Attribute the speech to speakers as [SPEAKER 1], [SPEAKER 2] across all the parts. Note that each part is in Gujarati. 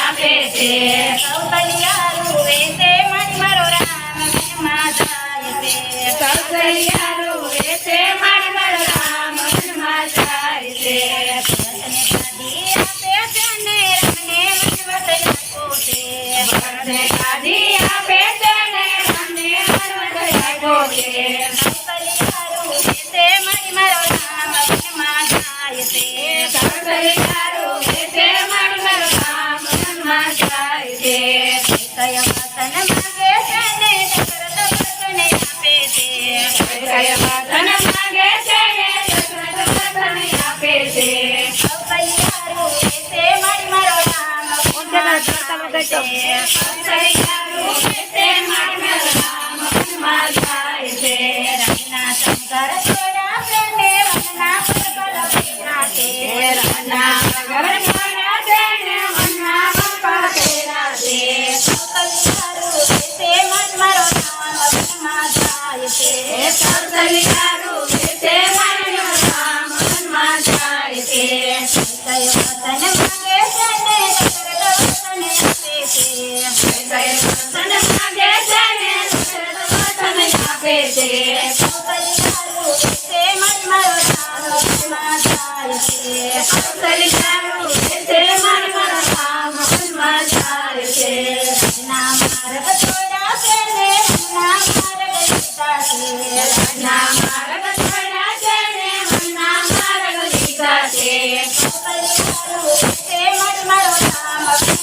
[SPEAKER 1] આપે છે કઈ રૂવે છે મન મારો રામ છે સૌ રૂવે છે મન મારો રામ છે Yeah. ભગતે સૈયાનું તે માત્ર રામમાં ગાય છે. રત્ના શંકર છોડા પ્રેમે વનના પરબલ પેરા તે રત્ના શંકર છોડા પ્રેમે વનના પરબલ પેરા તે કલ્યારું તે મન મારો રામમાં ગાય છે. કલ્યારું તે મન મારો રામમાં ગાય છે. કયો વતન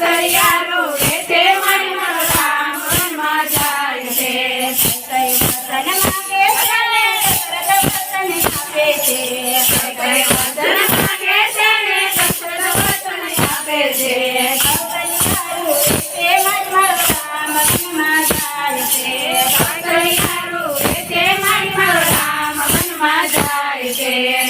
[SPEAKER 1] સૈયારો કે મનમાં છે કઈ વતન આપે છે ને કસરત વતન આપે છે સૈયારો કે મનમાં મનમાં જાય છે સૈયારો કે મનમાં રામ મનમાં જાય છે